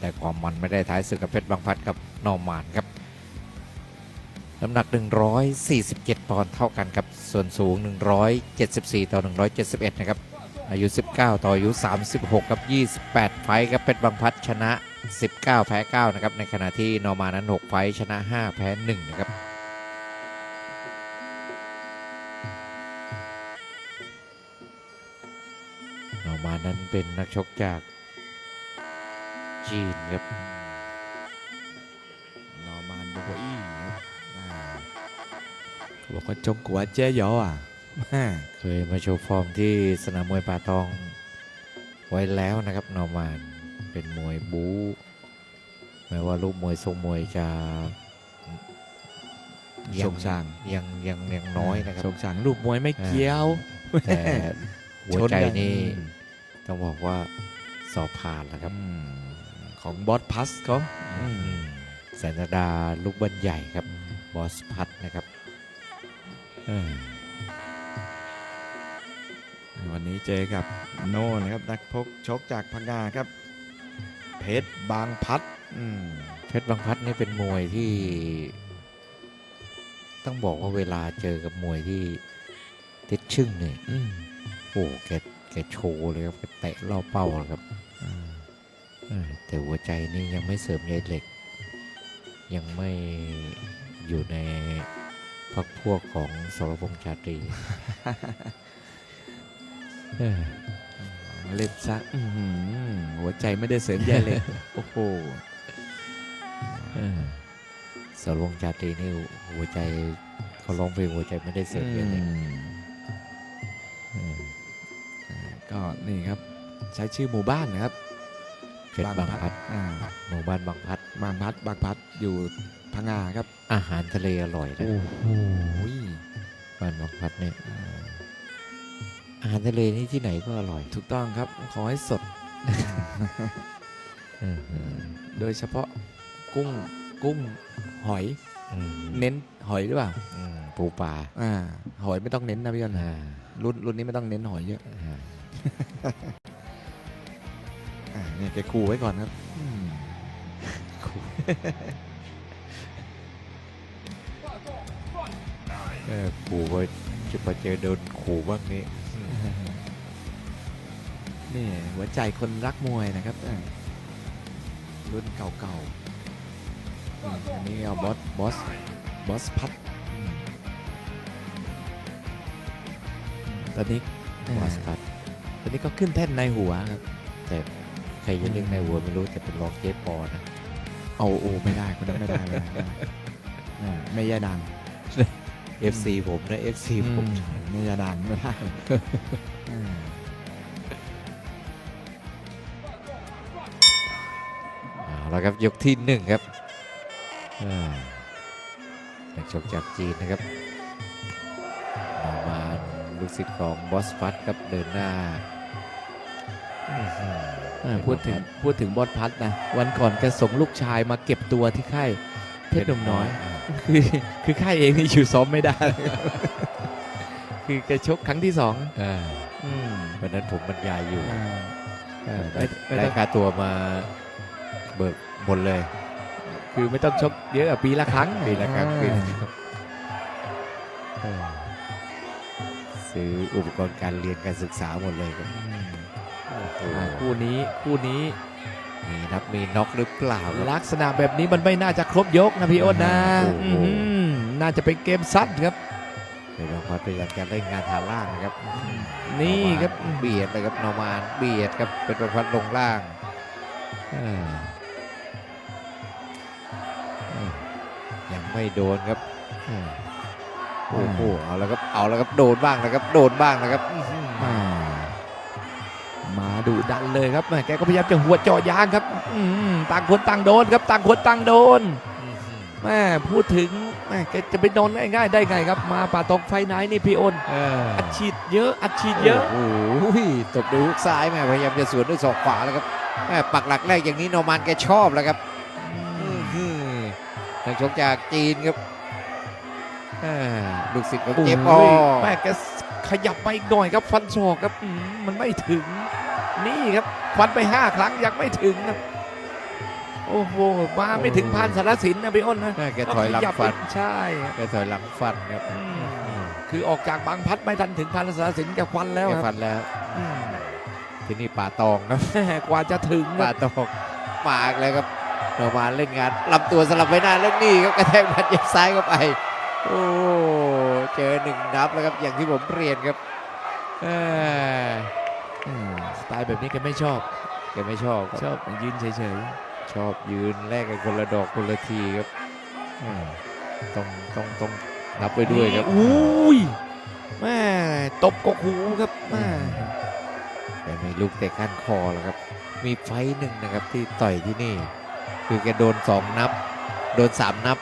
แต่ความมันไม่ได้ท้ายศึกกับเพชรบางพัดกับนอมานครับน้ำหนัก 147ปอนด์เท่ากันครับ ส่วนสูง 174 ต่อ 171 นะครับ อายุ 19 ต่ออายุ 36 ครับ 28 ไฟครับเพชรบางพัดชนะ 19 แพ้ 9 นะครับ ในขณะที่นอมานั้น 6 ไฟชนะ 5 แพ้ 1 นะครับนอมานั้นเป็นนักชกจาก จีนครับนอร์มานโบโบอี้ครับอ่าเขาบอกว่าจงกัวเจ๊ยออะแม่เคยมาโชว์ฟอร์มที่สนามมวยป่าตองไว้แล้วนะครับนอร์มานเป็นมวยบู๊แม้ว่าลูกมวยทรงมวยจะชงช่างยังยังยังน้อยนะครับชงช่างลูกมวยไม่เกี้ยว แต่หัวใจชกันี่อืมต้องบอกว่าสอบผ่านแล้วครับอืม ของบอสพัสเขาอืมอืมแสนดาลูกบันใหญ่ครับบอสพัทนะครับเออวันนี้เจอกับโน่นะครับนักพกชกจากพังงาครับ เพชรบางพัดอืมเพชรบางพัดนี่เป็นมวยที่ ต้องบอกว่าเวลาเจอกับมวยที่ติดชึ่งเนี่ยอืมโอ้แกแกโชว์เลยครับแกเตะล่อเป้าเลยครับอ่าเออ แต่หัวใจนี่ยังไม่เสริมใยเหล็ก ยังไม่อยู่ในพักพวกของสรพงษ์ชาตรีเออเล่นซะอื้อหือหัวใจไม่ได้เสริมใยเลยโอ้โหเออสรพงษ์ชาตรีนี่หัวใจเขาร้องเพลงหัวใจไม่ได้เสริมใยเหล็กอืมเออก็นี่ครับ ใช้ชื่อหมู่บ้านนะครับ เพชรบางพัดอ่าหมู่บ้านบางพัดบางพัดบางพัดอยู่พังงาครับ อาหารทะเลอร่อยนะโอ้โหบ้านบางพัดเนี่ยอาหารทะเลนี่ที่ไหนก็อร่อย ถูกต้องครับ ขอให้สดเออโดยเฉพาะกุ้งกุ้งหอยอืมเน้นหอยหรือเปล่าอืมปูปลาอ่าหอยไม่ต้องเน้นนะพี่ยนต์อ่ารุ่นรุ่นนี้ไม่ต้องเน้นหอยเยอะ อ่าเนี่ยแกคูไว้ก่อนครับอืมเออขู่ก็จะมาเจอโดนขู่บ้างนี้นี่หัวใจคนรักมวยนะครับรุ่นเก่าๆอันนี้เอาบอสบอสบอสพัดตอนนี้บอสพัดตอนนี้ก็ขึ้นแท่นในหัวครับแต่ใค รจะเรียกในหัวไม่รู้แต่เป็นล็อกเจปอนะเอาโอ้ไม่ได้คนนั้นไม่ได้ไม่ได้ไม่ได้อ่าไม่แย่ดัง FC ผมนะ FC ผมไม่แย่ดังไม่ได้อืมเอาละครับยกที่หนึ่งครับอ่านักชกจากจีนนะครับนอร์มานลูกศิษย์ของบอสพัดครับเดินหน้าอื้อหืออ่า พูดถึงพูดถึงบอสพัดนะ วันก่อนแกส่งลูกชายมาเก็บตัวที่ค่ายเพชรหนุ่มน้อย คือคือค่ายเองนี่อยู่ซ้อมไม่ได้ คือแกชกครั้งที่สองอ่าอืมวันนั้นผมบรรยายอยู่อ่าเออไม่ได้ไม่ได้ต้องค่าตัวมาเบิกหมดเลย คือไม่ต้องชกเยอะอะปีละครั้งปีละครั้งอ่าปีละครั้งเออซื้ออุปกรณ์การเรียนการศึกษาหมดเลยครับอืมโอ้โหอ่า คู่นี้คู่นี้มีนับมีน็อกหรือเปล่าครับลักษณะแบบนี้มันไม่น่าจะครบยกนะพี่อ้นนะโอ้โหอื้อหือน่าจะเป็นเกมซัดครับเป็นบางพัดพยายามจะเล่นงานฐานล่างนะครับ นี่ครับนอร์มานเบียดเลยครับนอร์มานเบียดครับเป็นบางพัดลงล่างเออเออยังไม่โดนครับเออโอ้โหเอาแล้วครับเอาแล้วครับโดนบ้างนะครับ โดนบ้างนะครับอื้อหืออ่ามา ดุดันเลยครับแม่แกก็พยายามจะหัวเจาะยางครับอืมต่างคนต่างโดนครับ ต่างคนต่างโดนแม่พูดถึงแม่แกจะไปโดนง่ายๆได้ไงครับ มาป่าตองไฟไนท์นี่พี่อ้นเอออัดฉีดเยอะอัดฉีดเยอะโอ้โหตบด้วยฮุกซ้ายแม่พยายามจะสวนด้วยศอกขวาแล้วครับแม่ปักหลักแรกอย่างนี้โนมานแกชอบแล้วครับอื้อหือนักชกจากจีนครับแม่ลูกศิษย์ของเจมอโอ้ยแม่แกขยับไปอีกหน่อยครับฟันศอกครับอืมมันไม่ถึง นี่ครับฟันไปห้าครั้งยังไม่ถึงครับโอ้โหมาไม่ถึงพันสารสินนะพี่อ้นนะแกถอยหลังขยับฟันใช่แกถอยหลังฟันครับอืมคือออกจากบางพัดไม่ทันถึงพันสารสินแกควันแล้วแกคฟัรับนแล้วอืมที่นี่ป่าตองครับกว่าจะถึงคป่ารับตองปากเลยครับโนมานเล่นงานลำตัวสลับไปหน้าแล้วนี่ครับกระแทกหมัดเย็บซ้ายเข้าไป โอ้เจอหนึ่งนับแล้วครับอย่างที่ผมเรียนครับเอ้ยอืม สไตล์แบบนี้แกไม่ชอบ แกไม่ชอบครับชอบยืนเฉยชอบยืนแลกกันคนละดอกคนละทีครับอืมต้องต้องต้องนับไปๆด้วยครับอุ้ยแม่ตบกกหูครับแม่แต่มีลูกเตะก้านคอแล้วครับ มีไฟต์หนึ่งนะครับที่ต่อยที่นี่ คือแกโดนสองนับ โดนสามนับ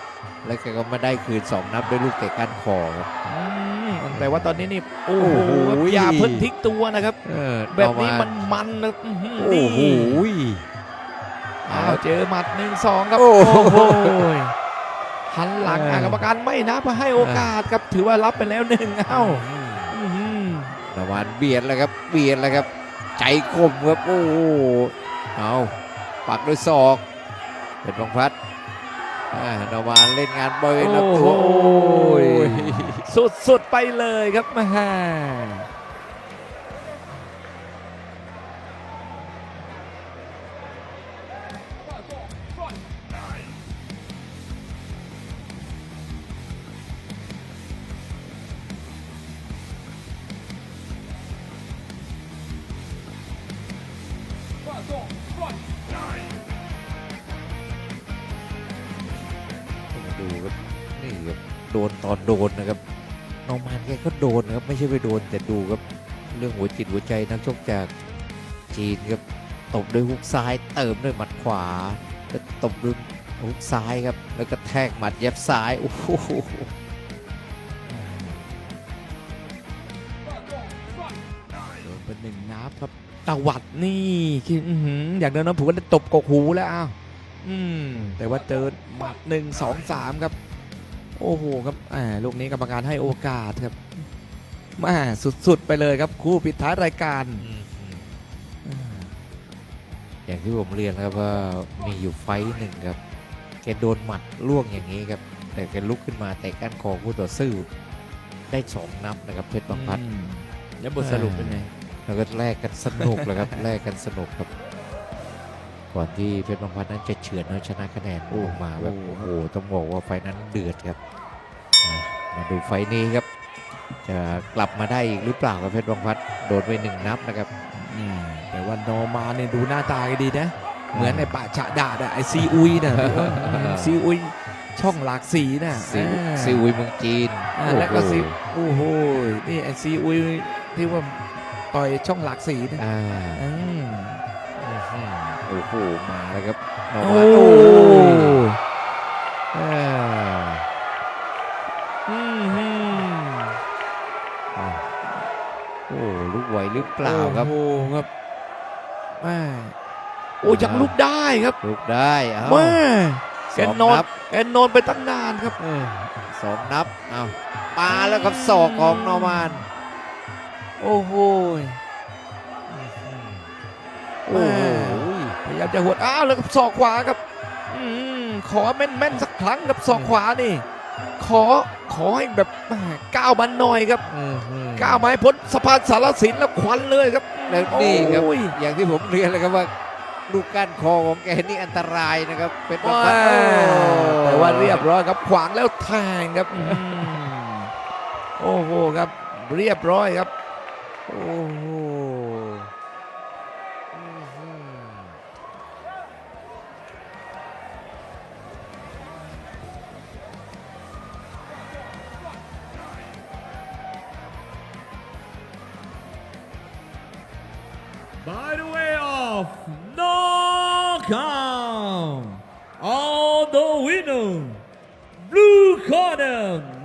แล้วแกก็มาได้คืนสองนับด้วยลูกเตะก้านคอครับอืม แต่ว่าตอนนี้นี่โอ้โหโอ้โหอย่าเพิ่งทิ้งตัวนะครับเออแบบนี้เอาามันมันนะอื้อหือโอ้โหนี่อ้าวเจอหมัดหนึ่งสองครับ โอ้โหโหหันหลังเอออะกรรมการไม่นับมาให้โอกาสครับถือว่ารับไปแล้วหนึ่งเอ้าอืมอื้อหือนวานเบียดแล้วครับเบียดแล้วครับ ใจคมครับโอ้โหเอาปักด้วยศอกเป็นบางพัดอ่านวานเล่นงานบริเวณลำตัวโอ้โอ้ย สุดๆไปเลยครับแม่ดูครับนี่ครับโดนตอนโดนนะครับ น้องมานแกก็โดนนะครับไม่ใช่ไปโดนแต่ดูครับเรื่องหัวจิตหัวใจนักชกจากจีนครับตบด้วยฮุกซ้ายเติมด้วยหมัดขวาแล้วตบด้วยฮุกซ้ายครับ แล้วก็แทกหมัดเย็บซ้ายโอ้โหโดนเป็นหนึ่งนับครับตวัดนี่คืออื้อหืออย่างเดิมนะผมก็ได้ตบกกหูแล้วอ้าวอืมแต่ว่าเจอหมัดหนึ่งสองสามครับ โอ้โหครับอ่าลูกนี้กรรมการให้โอกาสครับมาสุดๆไปเลยครับคู่ปิดท้ายรายการอย่างที่ผมเรียนครับว่ามีอยู่ไฟต์หนึ่งครับแกโดนหมัดล่วงอย่างนี้ครับ แต่แกลุกขึ้นมาแต่ก้านคอคู่ต่อสู้ได้สองนับนะครับเพชรบางพัดอืมแล้วบทสรุปเป็นไง แล้วก็แลกกันสนุกเลยครับ แลกกันสนุกครับ ก่อนที่เพชรบางพัดนั้นจะเฉือนเอาชนะคะแนนโอ้มาแบบโอ้โหต้องบอกว่าไฟล์นั้นเดือดครับอะมาดูไฟล์นี้ครับ จะกลับมาได้อีกหรือเปล่าครับเพชรบางพัดโดนไปหนึ่งนับนะครับอืมแต่ว่าโนมาเนี่ยดูหน้าตาดีนะเหมือนไอ้ป่าฉะดาดอะไอซีอุยนะพี่อ้นซีอุยช่องหลากสีนะซิอ่าซิอุยเมืองจีนอ่าแล้วก็โอ้โหซีโอ้โหนี่ไอซีอุยที่ว่าต่อยช่องหลากสีนะอ่าอืมอื้อหือ โอ้โหมาแล้วครับโนโอ้มาโอ้อ่าอืมฮึ่มอ่าโอ้ลุกไหวหรือเปล่าครับโอ้โหครับแม่โอ้ยังลุกได้ครับลุกได้เอ้าแม่แกสองนอนนับแกนอนไปตั้งนานครับเออสองนับเอามาแล้วครับศอกของนอร์มานโอ้โหโอ้โหพ ยายามจะหวดอ้าวแล้วกับศอกขวาครับอืมขอแม่นแม่นๆสักครั้งกับศอกขวานี่ ขอขอให้แบบแม่ก้าวมันหน่อยครับอื้อหือก้าวมาให้พ้นสะพานสารสินแล้วควันเลยครับแล้วนี่ครับโอ้ยอย่างที่ผมเรียนเลยครับว่าลูกก้านคอของแกนี่อันตรายนะครับ เป็นประว้าพัดแต่ว่าเรียบร้อยครับขวางแล้วแทงครับอืมโอ้โหครับ เรียบร้อยครับ โอ้โห By the way of knockout, all the winner, blue corner,